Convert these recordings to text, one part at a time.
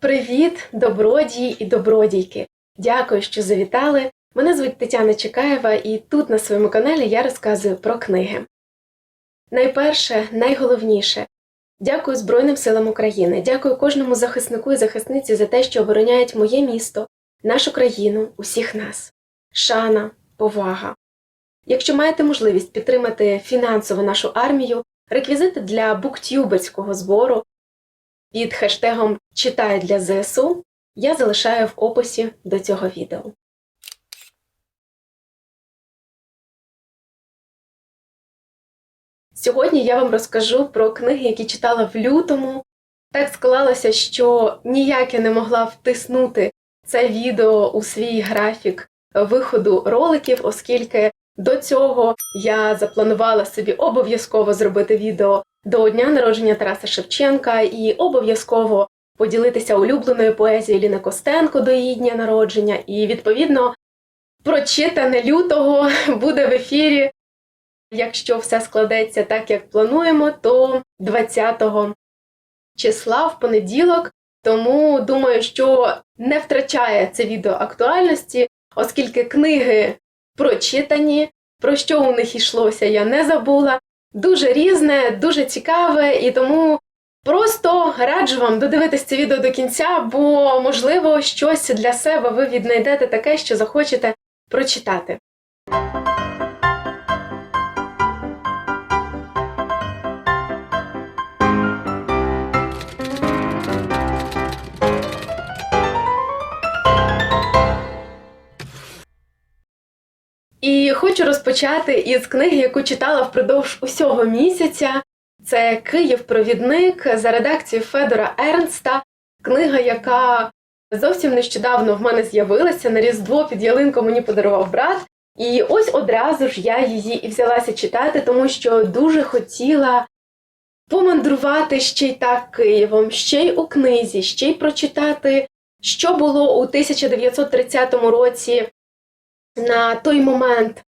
Привіт, добродії і добродійки! Дякую, що завітали. Мене звуть Тетяна Чекаєва, і тут на своєму каналі я розказую про книги. Найперше, найголовніше дякую Збройним силам України, дякую кожному захиснику і захисниці за те, що обороняють моє місто, нашу країну, усіх нас. Шана, повага. Якщо маєте можливість підтримати фінансово нашу армію, реквізити для буктюберського збору під хештегом Читаю для ЗСУ я залишаю в описі до цього відео. Сьогодні я вам розкажу про книги, які читала в лютому. Так склалося, що ніяк я не могла втиснути це відео у свій графік виходу роликів, оскільки до цього я запланувала собі обов'язково зробити відео до дня народження Тараса Шевченка і обов'язково поділитися улюбленою поезією Ліни Костенко до її дня народження. І, відповідно, прочитане лютого буде в ефірі. Якщо все складеться так, як плануємо, то 20 числа в понеділок. Тому думаю, що не втрачає це відео актуальності, оскільки книги прочитані, про що у них йшлося, я не забула. Дуже різне, дуже цікаве, і тому просто раджу вам додивитись це відео до кінця, бо, можливо, щось для себе ви віднайдете таке, що захочете прочитати. Хочу розпочати із книги, яку читала впродовж усього місяця. Це Київ-провідник за редакцією Федора Ернста, книга, яка зовсім нещодавно в мене з'явилася на Різдво під ялинку мені подарував брат. І ось одразу ж я її і взялася читати, тому що дуже хотіла помандрувати ще й так Києвом, ще й у книзі, ще й прочитати, що було у 1930 році на той момент,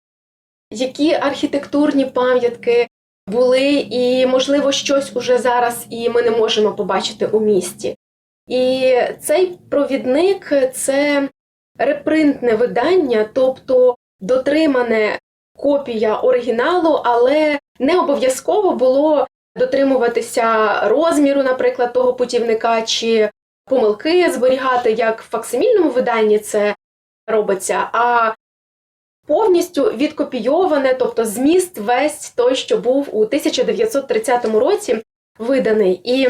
які архітектурні пам'ятки були, і, можливо, щось уже зараз і ми не можемо побачити у місті. І цей провідник це репринтне видання, тобто дотримане копія оригіналу, але не обов'язково було дотримуватися розміру, наприклад, того путівника, чи помилки зберігати, як в факсимільному виданні це робиться. а повністю відкопійоване, тобто зміст весь той, що був у 1930 році виданий. І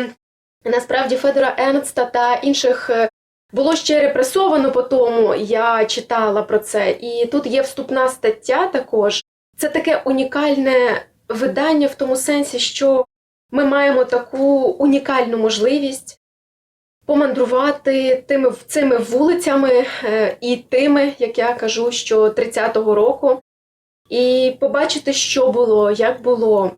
насправді Федора Енста та інших е, було ще репресовано по тому, я читала про це. І тут є вступна стаття також. Це таке унікальне видання в тому сенсі, що ми маємо таку унікальну можливість помандрувати тими цими вулицями е, і тими, як я кажу, що 30-го року, і побачити, що було, як було.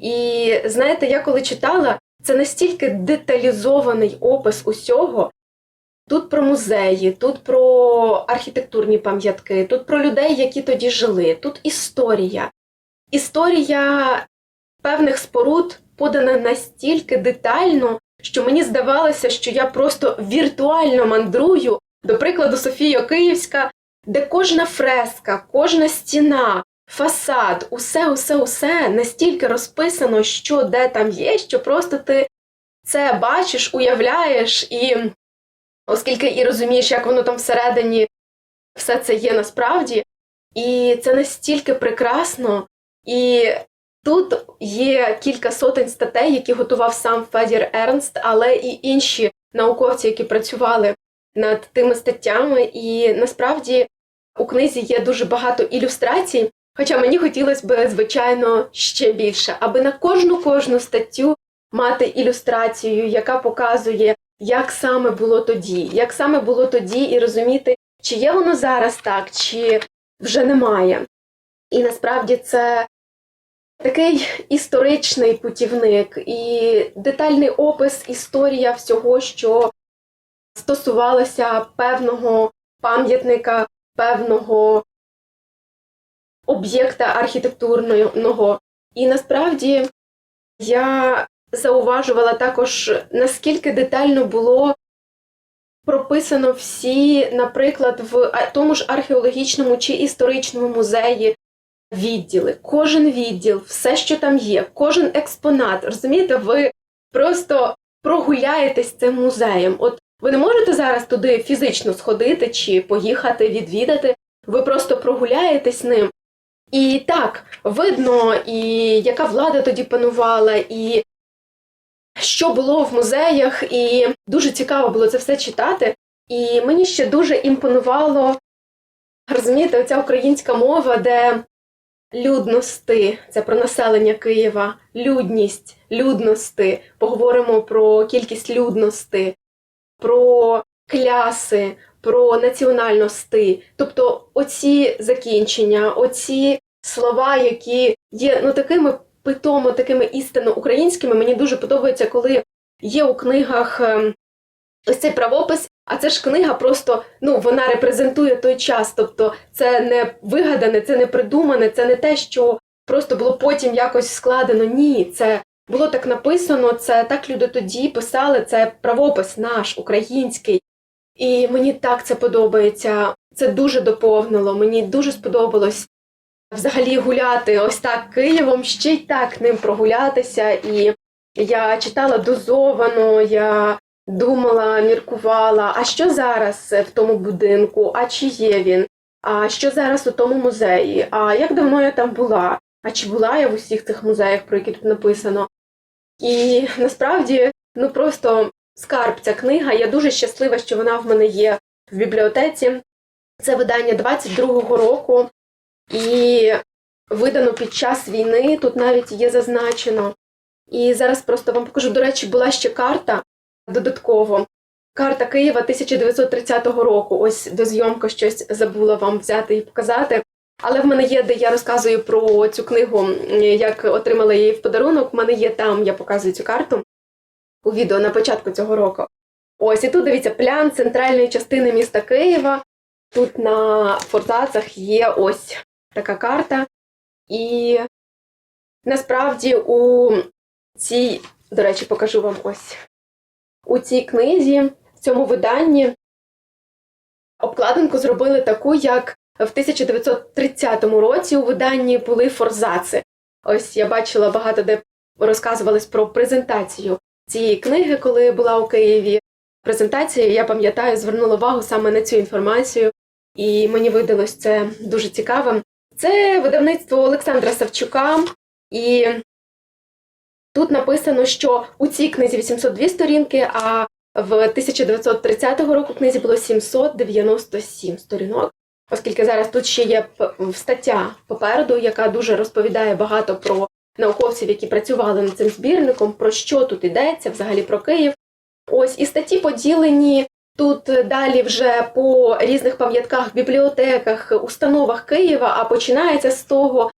І знаєте, я коли читала, це настільки деталізований опис усього. Тут про музеї, тут про архітектурні пам'ятки, тут про людей, які тоді жили, тут історія. Історія певних споруд подана настільки детально, що мені здавалося, що я просто віртуально мандрую, до прикладу, Софія Київська, де кожна фреска, кожна стіна, фасад, усе, усе, усе настільки розписано, що де там є, що просто ти це бачиш, уявляєш, і оскільки і розумієш, як воно там всередині все це є насправді, і це настільки прекрасно. І Тут є кілька сотень статей, які готував сам Федір Ернст, але і інші науковці, які працювали над тими статтями. І насправді у книзі є дуже багато ілюстрацій. Хоча мені хотілося б, звичайно, ще більше, аби на кожну кожну статтю мати ілюстрацію, яка показує, як саме було тоді, як саме було тоді, і розуміти, чи є воно зараз так, чи вже немає. І насправді це Такий історичний путівник і детальний опис історія всього, що стосувалося певного пам'ятника, певного об'єкта архітектурного. І насправді я зауважувала також, наскільки детально було прописано всі, наприклад, в тому ж археологічному чи історичному музеї відділи. Кожен відділ, все, що там є, кожен експонат. Розумієте, ви просто прогуляєтесь цим музеєм. От ви не можете зараз туди фізично сходити чи поїхати відвідати. Ви просто прогуляєтесь ним. І так, видно, і яка влада тоді панувала, і що було в музеях, і дуже цікаво було це все читати. І мені ще дуже імпонувало, розумієте, оця українська мова, де людності, це про населення Києва, людність, людності. Поговоримо про кількість людності, про кляси, про національності. Тобто оці закінчення, оці слова, які є ну такими питомо, такими істинно українськими, мені дуже подобається, коли є у книгах ем, ось цей правопис. А це ж книга просто ну вона репрезентує той час. Тобто це не вигадане, це не придумане, це не те, що просто було потім якось складено. Ні, це було так написано. Це так люди тоді писали. Це правопис наш український. І мені так це подобається. Це дуже доповнило. Мені дуже сподобалось взагалі гуляти ось так Києвом, ще й так ним прогулятися. І я читала дозовано, я думала, міркувала, а що зараз в тому будинку, а чи є він, а що зараз у тому музеї, а як давно я там була, а чи була я в усіх цих музеях, про які тут написано. І насправді, ну просто скарб ця книга. Я дуже щаслива, що вона в мене є в бібліотеці. Це видання 22-го року, і видано під час війни. Тут навіть є зазначено. І зараз просто вам покажу. До речі, була ще карта додатково. Карта Києва 1930 року. Ось до зйомки щось забула вам взяти і показати. Але в мене є, де я розказую про цю книгу, як отримала її в подарунок. В мене є там, я показую цю карту у відео на початку цього року. Ось і тут дивіться плян центральної частини міста Києва. Тут на форзацах є ось така карта. І насправді у цій, до речі, покажу вам ось у цій книзі, в цьому виданні, обкладинку зробили таку, як в 1930 році у виданні були форзаци. Ось я бачила багато де розказувались про презентацію цієї книги, коли була у Києві. Презентація, я пам'ятаю, звернула увагу саме на цю інформацію, і мені видалось це дуже цікавим. Це видавництво Олександра Савчука, і тут написано, що у цій книзі 802 сторінки, а в 1930 року книзі було 797 сторінок, оскільки зараз тут ще є стаття попереду, яка дуже розповідає багато про науковців, які працювали над цим збірником, про що тут йдеться, взагалі про Київ. Ось і статті поділені тут далі вже по різних пам'ятках, бібліотеках, установах Києва, а починається з того,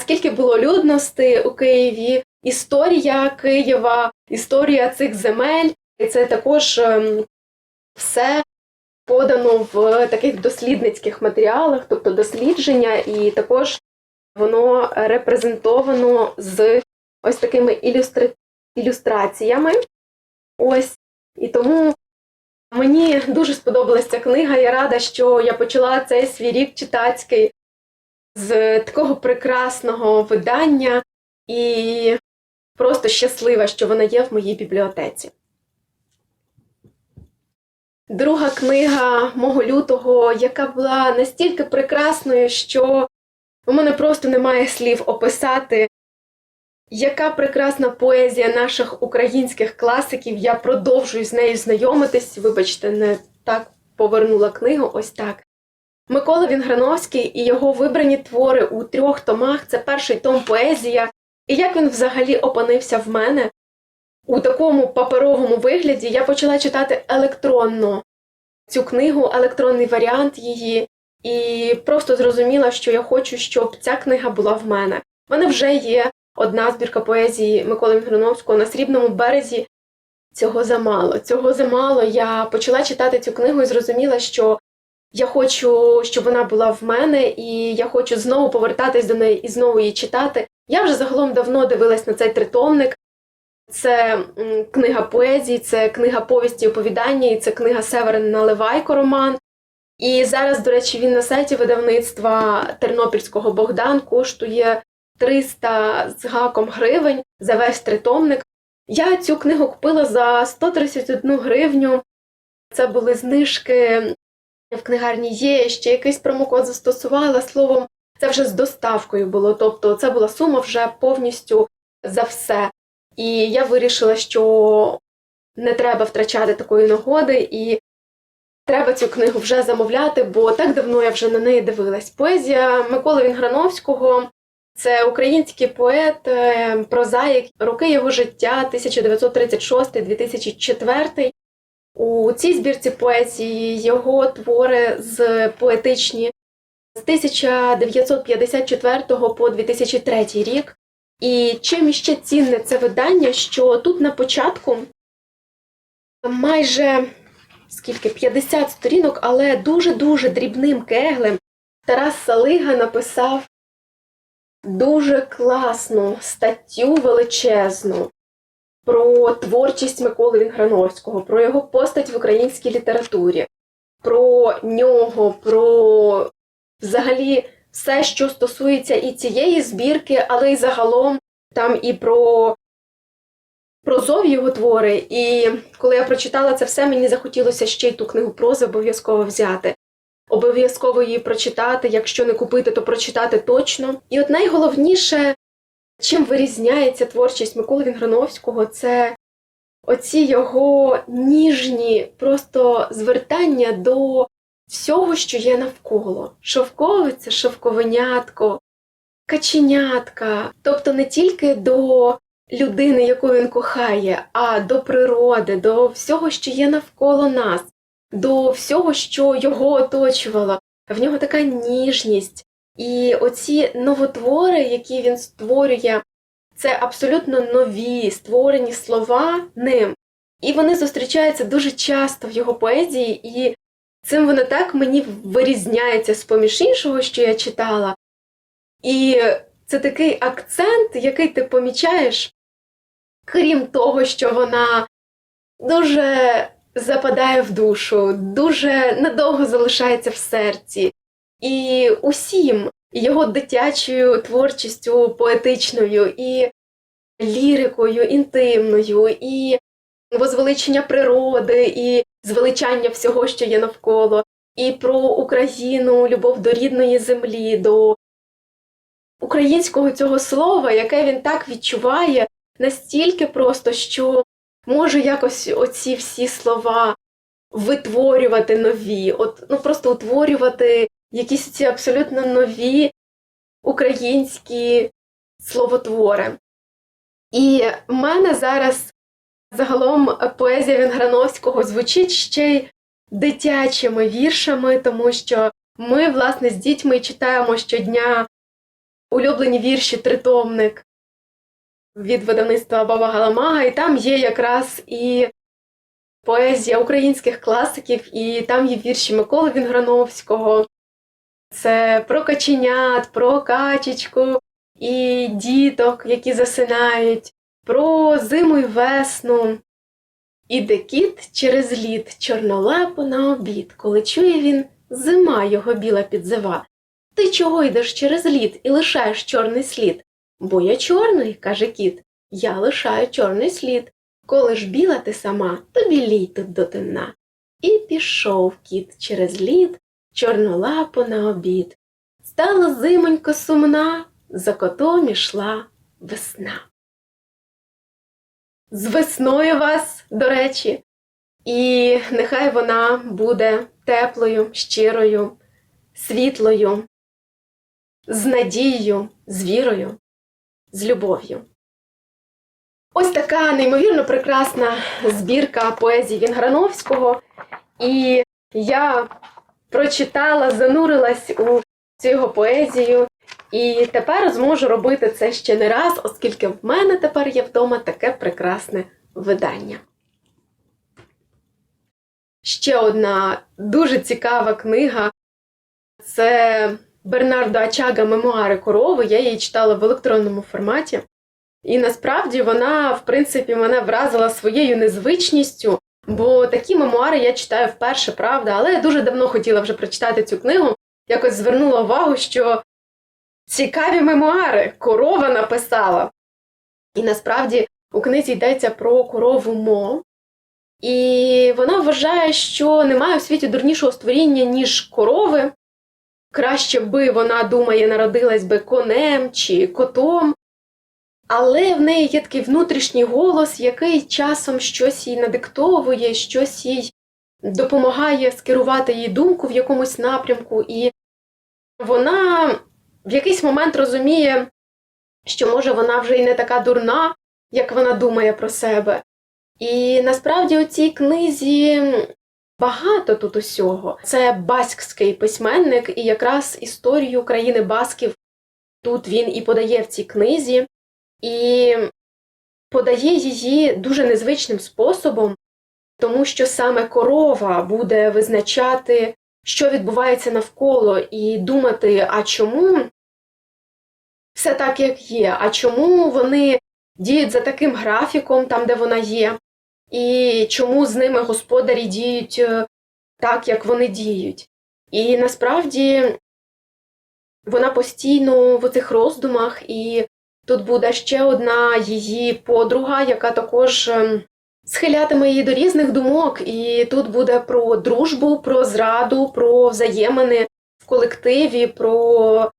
скільки було людності у Києві, історія Києва, історія цих земель. І це також ем, все подано в таких дослідницьких матеріалах, тобто дослідження, і також воно репрезентовано з ось такими ілюстра... ілюстраціями. Ось. І тому мені дуже сподобалася ця книга. Я рада, що я почала цей свій рік читацький з такого прекрасного видання і просто щаслива, що вона є в моїй бібліотеці. Друга книга мого лютого, яка була настільки прекрасною, що у мене просто немає слів описати, яка прекрасна поезія наших українських класиків. Я продовжую з нею знайомитись. Вибачте, не так повернула книгу. Ось так. Микола Вінграновський і його вибрані твори у трьох томах це перший том поезія. І як він взагалі опинився в мене у такому паперовому вигляді, я почала читати електронно цю книгу, електронний варіант її, і просто зрозуміла, що я хочу, щоб ця книга була в мене. В мене вже є одна збірка поезії Миколи Вінграновського на срібному березі. Цього замало. Цього замало. Я почала читати цю книгу і зрозуміла, що я хочу, щоб вона була в мене, і я хочу знову повертатись до неї і знову її читати. Я вже загалом давно дивилась на цей тритомник, Це книга поезії, це книга повісті оповідання, і це книга Северин Наливайко роман. І зараз, до речі, він на сайті видавництва Тернопільського Богдан коштує 300 з гаком гривень за весь тритомник. Я цю книгу купила за 131 гривню. Це були знижки в книгарні є, ще якийсь промокод застосувала. Словом, це вже з доставкою було. Тобто це була сума вже повністю за все. І я вирішила, що не треба втрачати такої нагоди, і треба цю книгу вже замовляти, бо так давно я вже на неї дивилась. Поезія Миколи Вінграновського це український поет, е, прозаїк, роки його життя 1936-2004. У цій збірці поезії його твори з поетичні з 1954 по 2003 рік. І чим іще цінне це видання, що тут на початку майже скільки 50 сторінок, але дуже-дуже дрібним кеглем Тарас Салига написав дуже класну статтю величезну про творчість Миколи Вінграновського, про його постать в українській літературі, про нього, про взагалі все, що стосується і цієї збірки, але й загалом там і про прозові його твори. І коли я прочитала це все, мені захотілося ще й ту книгу прози обов'язково взяти. Обов'язково її прочитати, якщо не купити, то прочитати точно. І от найголовніше, чим вирізняється творчість Миколи Вінграновського, це оці його ніжні просто звертання до всього, що є навколо. Шовковиця, шовковенятко, каченятка. Тобто не тільки до людини, яку він кохає, а до природи, до всього, що є навколо нас, до всього, що його оточувало. В нього така ніжність. І оці новотвори, які він створює, це абсолютно нові створені слова ним. І вони зустрічаються дуже часто в його поезії, і цим вони так мені вирізняються з поміж іншого, що я читала. І це такий акцент, який ти помічаєш, крім того, що вона дуже западає в душу, дуже надовго залишається в серці. І усім його дитячою творчістю поетичною, і лірикою, інтимною, і возвеличення природи, і звеличання всього, що є навколо, і про Україну, любов до рідної землі, до українського цього слова, яке він так відчуває, настільки просто, що може якось оці всі слова витворювати нові, от ну просто утворювати якісь ці абсолютно нові українські словотвори. І в мене зараз загалом поезія Вінграновського звучить ще й дитячими віршами, тому що ми, власне, з дітьми читаємо щодня улюблені вірші тритомник від видавництва Баба Галамага, і там є якраз і поезія українських класиків, і там є вірші Миколи Вінграновського. Це про каченят, про качечку і діток, які засинають, про зиму й весну. Іде кіт через лід чорнолапо на обід, коли чує він, зима його біла підзива. Ти чого йдеш через лід і лишаєш чорний слід? Бо я чорний, каже кіт, я лишаю чорний слід. Коли ж біла ти сама, то білій тут до темна. І пішов кіт через лід, чорнолапо на обід. Стала зимонько сумна, за котом ішла весна. З весною вас, до речі, і нехай вона буде теплою, щирою, світлою, з надією, з вірою, з любов'ю. Ось така неймовірно прекрасна збірка поезії Вінграновського, і я прочитала, занурилась у цю його поезію, і тепер зможу робити це ще не раз, оскільки в мене тепер є вдома таке прекрасне видання. Ще одна дуже цікава книга це Бернардо Ачага Мемуари корови. Я її читала в електронному форматі. І насправді вона, в принципі, мене вразила своєю незвичністю, бо такі мемуари я читаю вперше, правда, але я дуже давно хотіла вже прочитати цю книгу. Якось звернула увагу, що цікаві мемуари корова написала. І насправді у книзі йдеться про корову Мо. І вона вважає, що немає в світі дурнішого створіння, ніж корови. Краще би вона думає, народилась би конем чи котом. Але в неї є такий внутрішній голос, який часом щось їй надиктовує, щось їй допомагає скерувати її думку в якомусь напрямку, і вона в якийсь момент розуміє, що може вона вже й не така дурна, як вона думає про себе. І насправді у цій книзі багато тут усього. Це баскський письменник, і якраз історію країни Басків тут він і подає в цій книзі, і подає її дуже незвичним способом, тому що саме корова буде визначати, що відбувається навколо, і думати, а чому все так, як є, а чому вони діють за таким графіком, там, де вона є, і чому з ними господарі діють е, так, як вони діють. І насправді вона постійно в цих роздумах, і тут буде ще одна її подруга, яка також ем, схилятиме її до різних думок, і тут буде про дружбу, про зраду, про взаємини в колективі, про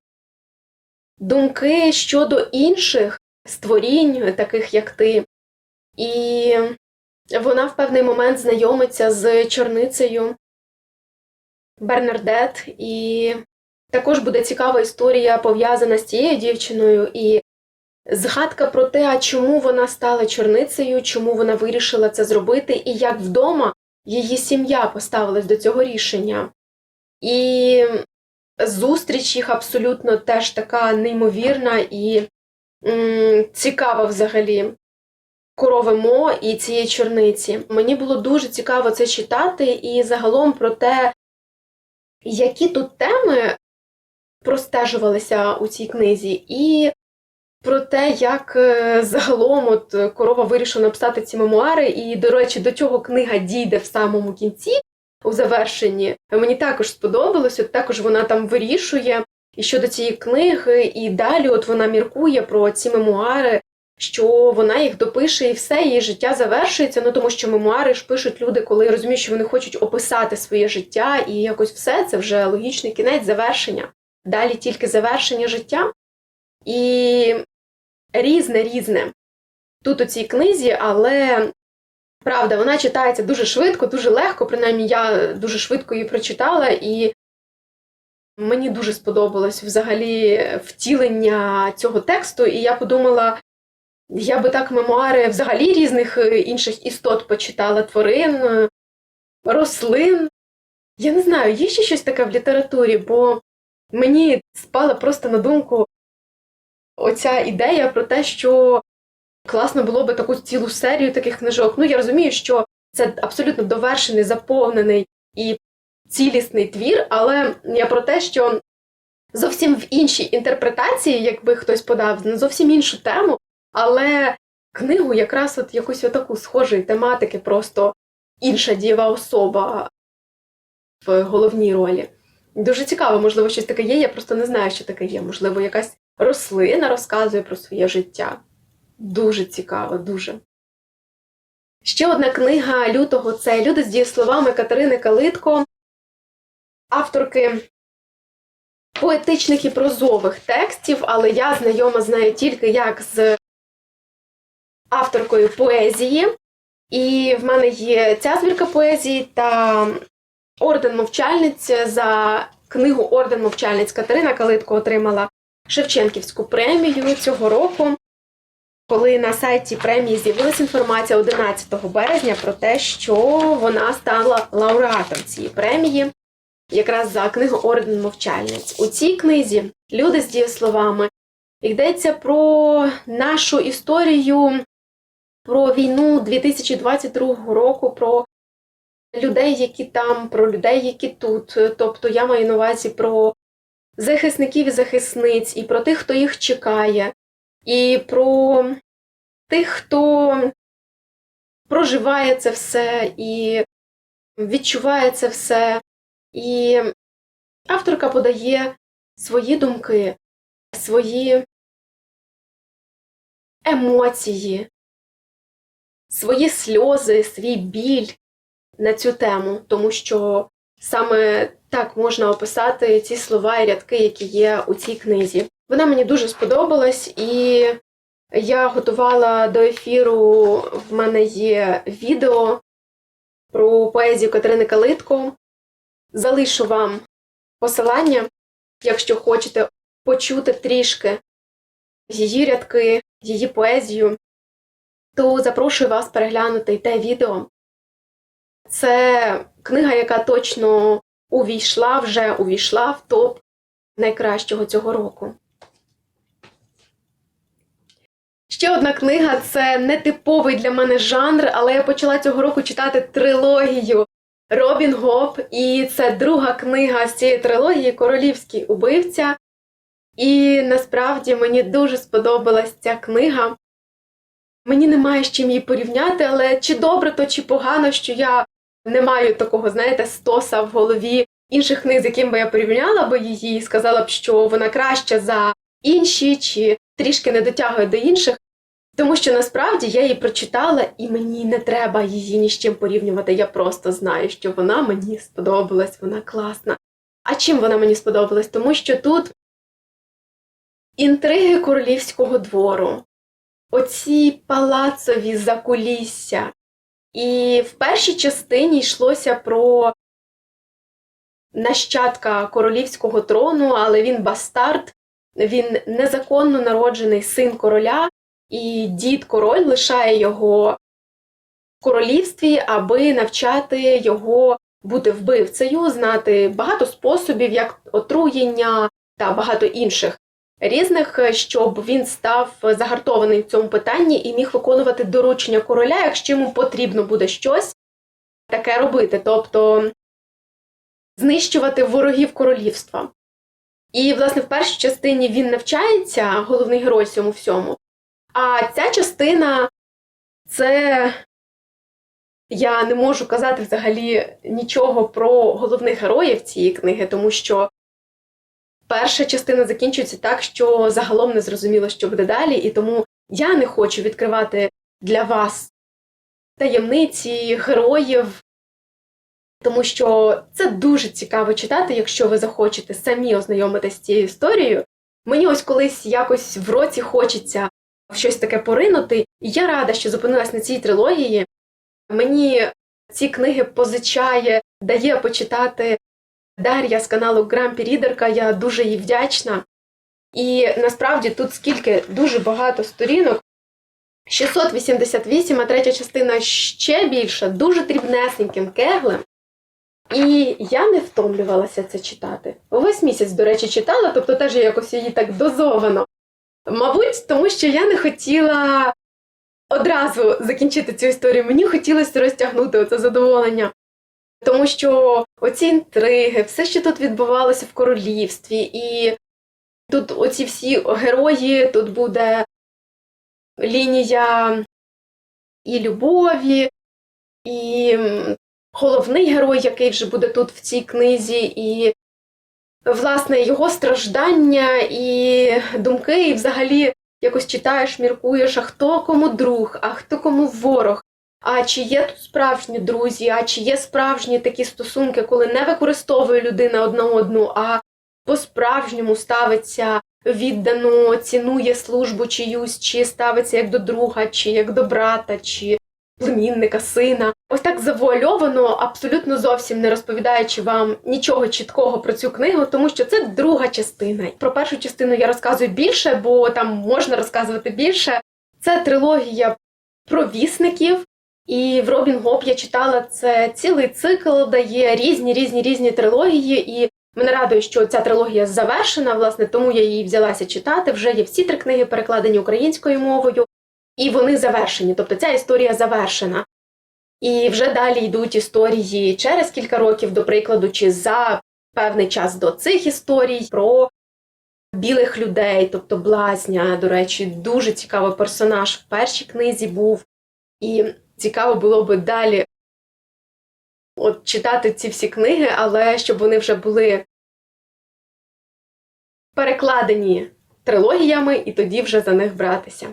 думки щодо інших створінь, таких як ти. І вона в певний момент знайомиться з чорницею Бернардет, і також буде цікава історія пов'язана з цією дівчиною, і згадка про те, а чому вона стала чорницею, чому вона вирішила це зробити, і як вдома її сім'я поставилась до цього рішення. І зустріч їх абсолютно теж така неймовірна і м, цікава взагалі. Корови Мо і цієї чорниці. Мені було дуже цікаво це читати, і загалом про те, які тут теми простежувалися у цій книзі, і про те, як е, загалом от корова вирішила написати ці мемуари, і, до речі, до чого книга дійде в самому кінці, у завершенні. Мені також сподобалось, от також вона там вирішує і щодо цієї книги, і далі от вона міркує про ці мемуари, що вона їх допише, і все, її життя завершується. Ну тому що мемуари ж пишуть люди, коли розуміють, що вони хочуть описати своє життя, і якось все це вже логічний кінець завершення. Далі тільки завершення життя. І різне різне тут у цій книзі, але правда, вона читається дуже швидко, дуже легко. Принаймні, я дуже швидко її прочитала, і мені дуже сподобалось взагалі втілення цього тексту. І я подумала, я би так мемуари взагалі різних е, інших істот почитала тварин, рослин. Я не знаю, є ще щось таке в літературі, бо мені спала просто на думку оця ідея про те, що класно було би таку цілу серію таких книжок. Ну, я розумію, що це абсолютно довершений, заповнений і цілісний твір, але я про те, що зовсім в іншій інтерпретації, якби хтось подав, на зовсім іншу тему, але книгу якраз от якусь отаку схожої тематики, просто інша дієва особа в головній ролі. Дуже цікаво, можливо, щось таке є. Я просто не знаю, що таке є. Можливо, якась рослина розказує про своє життя. Дуже цікаво, дуже. Ще одна книга лютого це Люди з дієсловами Катерини Калитко, авторки поетичних і прозових текстів, але я знайома з нею тільки як з авторкою поезії. І в мене є ця збірка поезії та орден мовчальниць за книгу Орден мовчальниць Катерина Калитко отримала Шевченківську премію цього року, коли на сайті премії з'явилася інформація 11 березня про те, що вона стала лауреатом цієї премії, якраз за книгу Орден мовчальниць. У цій книзі люди з дієсловами йдеться про нашу історію, про війну 2022 року, про людей, які там, про людей, які тут. Тобто я маю на увазі про захисників і захисниць, і про тих, хто їх чекає, і про тих, хто проживає це все і відчуває це все. І авторка подає свої думки, свої емоції, свої сльози, свій біль на цю тему, тому що саме так можна описати ці слова і рядки, які є у цій книзі. Вона мені дуже сподобалась, і я готувала до ефіру. В мене є відео про поезію Катерини Калитко. Залишу вам посилання, якщо хочете почути трішки її рядки, її поезію, то запрошую вас переглянути те відео. Це книга, яка точно увійшла, вже увійшла в топ найкращого цього року. Ще одна книга це нетиповий для мене жанр, але я почала цього року читати трилогію Робін Гоп, і це друга книга з цієї трилогії Королівський убивця. І насправді мені дуже сподобалась ця книга. Мені немає з чим її порівняти, але чи добре то, чи погано, що я не маю такого, знаєте, стоса в голові інших книг, з яким би я порівняла би її, і сказала б, що вона краща за інші, чи трішки не дотягує до інших. Тому що насправді я її прочитала, і мені не треба її ні з чим порівнювати. Я просто знаю, що вона мені сподобалась, вона класна. А чим вона мені сподобалась? Тому що тут інтриги королівського двору, оці палацові закулісся. І в першій частині йшлося про нащадка королівського трону, але він бастард, він незаконно народжений син короля, і дід король лишає його в королівстві, аби навчати його бути вбивцею, знати багато способів, як отруєння та багато інших різних, щоб він став загартований в цьому питанні і міг виконувати доручення короля, якщо йому потрібно буде щось таке робити, тобто знищувати ворогів королівства. І, власне, в першій частині він навчається, головний герой цьому всьому. А ця частина це я не можу казати взагалі нічого про головних героїв цієї книги, тому що перша частина закінчується так, що загалом не зрозуміло, що буде далі, і тому я не хочу відкривати для вас таємниці героїв, тому що це дуже цікаво читати, якщо ви захочете самі ознайомитися з цією історією. Мені ось колись якось в році хочеться в щось таке поринути, і я рада, що зупинилась на цій трилогії. Мені ці книги позичає, дає почитати Дар'я з каналу Грампі Рідерка, я дуже їй вдячна. І насправді тут скільки дуже багато сторінок. 688, а третя частина ще більша, дуже дрібнесеньким кеглем. І я не втомлювалася це читати. Увесь місяць, до речі, читала, тобто теж я якось її так дозовано. Мабуть, тому що я не хотіла одразу закінчити цю історію. Мені хотілося розтягнути оце задоволення. Тому що оці інтриги, все, що тут відбувалося в королівстві, і тут оці всі герої, тут буде лінія і любові, і головний герой, який вже буде тут в цій книзі, і, власне, його страждання і думки, і взагалі якось читаєш, міркуєш, а хто кому друг, а хто кому ворог. А чи є тут справжні друзі, а чи є справжні такі стосунки, коли не використовує людина одна одну, а по-справжньому ставиться віддано, цінує службу чиюсь, чи ставиться як до друга, чи як до брата, чи племінника, сина. Ось так завуальовано, абсолютно зовсім не розповідаючи вам нічого чіткого про цю книгу, тому що це друга частина. Про першу частину я розказую більше, бо там можна розказувати більше. Це трилогія про вісників. І в Робін Гоп я читала це цілий цикл, дає різні різні різні трилогії, і мене радує, що ця трилогія завершена, власне, тому я її взялася читати. Вже є всі три книги перекладені українською мовою, і вони завершені. Тобто ця історія завершена. І вже далі йдуть історії через кілька років, до прикладу, чи за певний час до цих історій про білих людей, тобто блазня, до речі, дуже цікавий персонаж в першій книзі був. І цікаво було би далі от, читати ці всі книги, але щоб вони вже були перекладені трилогіями і тоді вже за них братися.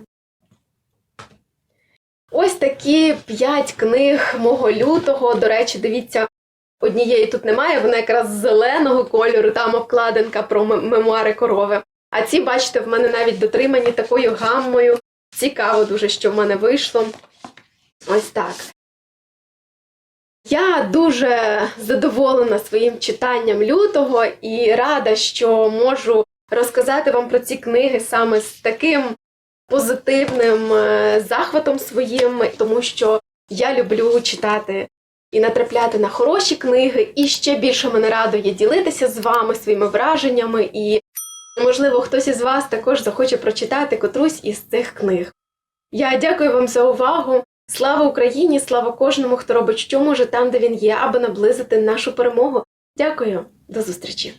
Ось такі п'ять книг мого лютого. До речі, дивіться, однієї тут немає, вона якраз зеленого кольору, там обкладинка про мемуари корови. А ці, бачите, в мене навіть дотримані такою гаммою. Цікаво дуже, що в мене вийшло. Ось так. Я дуже задоволена своїм читанням лютого і рада, що можу розказати вам про ці книги саме з таким позитивним е, захватом своїм, тому що я люблю читати і натрапляти на хороші книги, і ще більше мене радує ділитися з вами своїми враженнями, і, можливо, хтось із вас також захоче прочитати котрусь із цих книг. Я дякую вам за увагу. Слава Україні! Слава кожному, хто робить що може там, де він є, аби наблизити нашу перемогу. Дякую, до зустрічі!